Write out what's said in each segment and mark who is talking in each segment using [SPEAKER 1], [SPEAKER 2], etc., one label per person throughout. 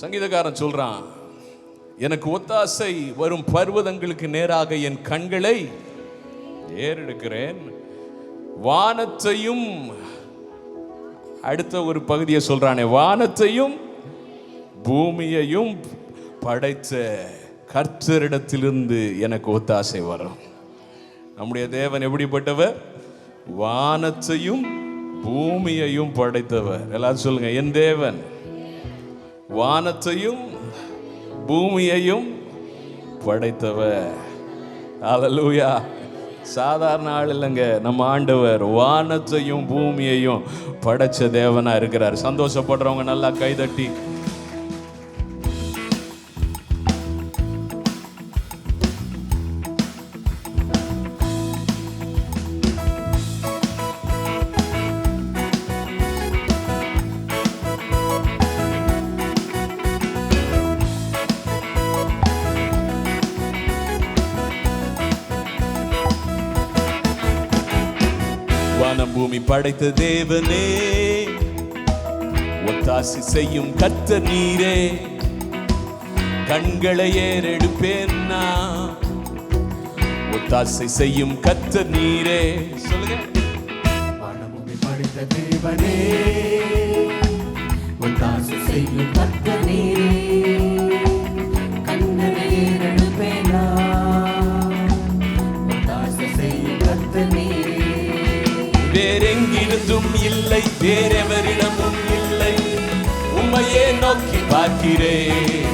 [SPEAKER 1] சங்கீதக்காரன் சொல்றான் எனக்கு ஒத்தாசை வரும் பர்வதங்களுக்கு நேராக என் கண்களை ஏறெடுக்கிறேன் வானத்தையும் அடுத்த ஒரு பகுதியை சொல்றானே வானத்தையும் பூமியையும் படைத்த கர்த்தரிடத்திலிருந்து எனக்கு ஒத்தாசை வரும். நம்முடைய தேவன் எப்படிப்பட்டவர்? வானத்தையும் பூமியையும் படைத்தவர். எல்லாரும் சொல்லுங்க என் தேவன். வானத்தையும் பூமியையும் படைத்தவர். அல்லேலூயா சாதாரண ஆள் இல்லைங்க. நம்ம ஆண்டவர் வானத்தையும் பூமியையும் படைச்ச தேவனா இருக்கிறார். சந்தோஷப்படுறவங்க நல்லா கைதட்டி பூமி படைத்த தேவனே. ஒத்தாசி செய்யும் கத்த நீரே. கண்களை ஏறெடுப்பேன் நான். ஒத்தாசை செய்யும் கத்த நீரே. சொல்லுங்க.
[SPEAKER 2] படைத்த தேவனே.
[SPEAKER 1] இல்லை வேறெவரிடமும் இல்லை. உண்மையே நோக்கி பார்க்கிறேன்.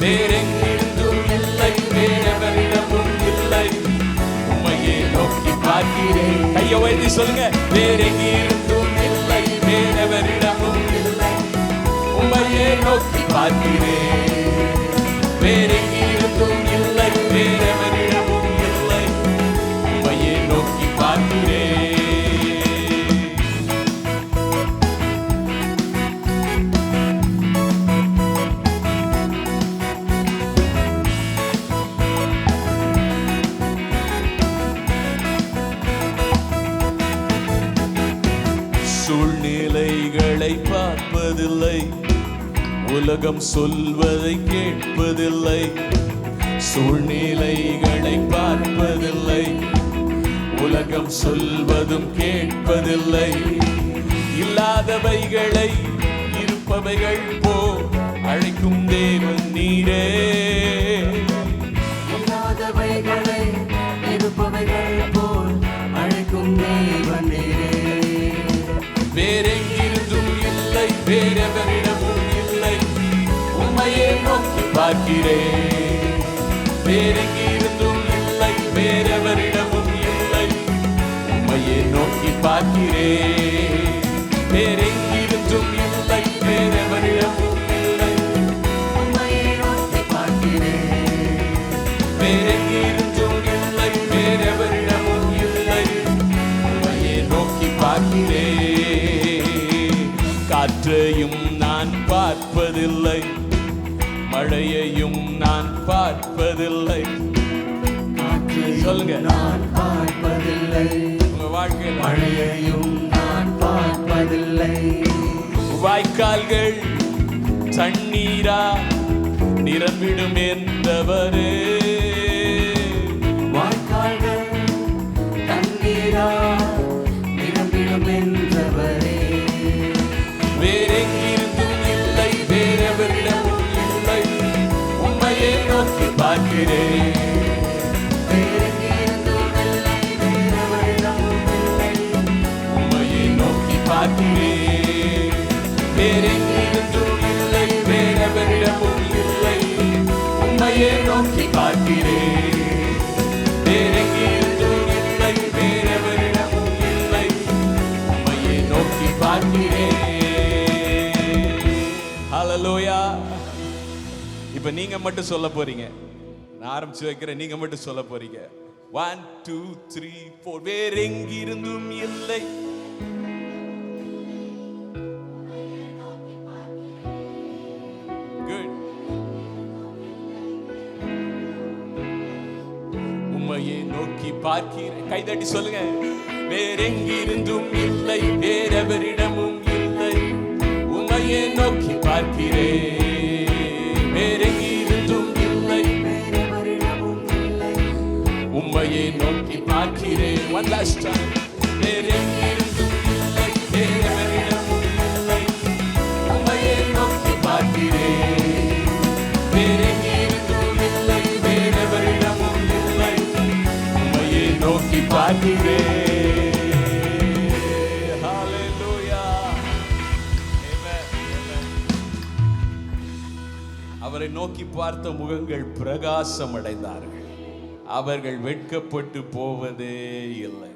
[SPEAKER 1] வேறெங்கிருந்தும் இல்லை வேறெவரிடமும் இல்லை. உண்மையே நோக்கி பார்க்கிறேன். கையை வைத்து சொல்லுங்க. வேறெங்கிருந்தும் இல்லை வேறெவரிடமும் இல்லை. உண்மையே நோக்கி பார்க்கிறேன். வேறெங்கிருந்தும் இல்லை வேறெவரிடமும் இல்லை. உண்மையே நோக்கி பார்க்கிறேன். சூழ்நிலைகளை பார்ப்பதில்லை. உலகம் சொல்வதை கேட்பதில்லை. சூழ்நிலைகளை பார்ப்பதில்லை. உலகம் சொல்வதும் கேட்பதில்லை. இல்லாதவைகளை இருப்பவைகள் போ அழைக்கும் தேவன் நீரே.
[SPEAKER 2] இல்லாதவைகளை இருப்பவைகள் போல் அழைக்கும் தேவனே
[SPEAKER 1] வேறெங்கிருந்தும் இல்லை வேறெவரிடமும் இல்லை. உண்மையை நோக்கி பார்க்கிறேன். வேறெங்கிருந்தும் இல்லை வேறெவரிடமும் இல்லை. உண்மையை நோக்கி பார்க்கிறேன். வேற மழையையும் நான் பார்ப்பதில்லை. சொல்லுங்க.
[SPEAKER 2] நான் பார்ப்பதில்லை.
[SPEAKER 1] உங்க வாழ்க்கையில்.
[SPEAKER 2] மழையையும் நான் பார்ப்பதில்லை.
[SPEAKER 1] வாய்க்கால்கள் தண்ணீரா நிரம்பிடும் என்றவரே நோக்கி பார்க்கிறேன்
[SPEAKER 2] வேறெங்கிருந்தும் இல்லை வேறெவரிடமும் இல்லை
[SPEAKER 1] உம்மையை நோக்கி பார்க்கிறேன் வேறெங்கிருந்தும் இல்லை வேறெவரிடமும் நோக்கி நீங்க மட்டும் சொல்ல போறீங்க. நான் ஆரம்பிச்சு வைக்கிறேன். நீங்க மட்டும் சொல்ல போறீங்க. ஒன் டூ த்ரீ ஃபோர் வேறெங்கிருந்தும் இல்லை. குட் நோக்கி பார்க்கிறேன். கைதட்டி சொல்லுங்க. வேறெங்கிருந்தும் இல்லை. வேறவரிடம் One last time. Amen. Amen. அவரை நோக்கி பார்த்த முகங்கள் பிரகாசம் அடைந்தார்கள் அவர்கள் வெட்கப்பட்டு போவதே இல்லை.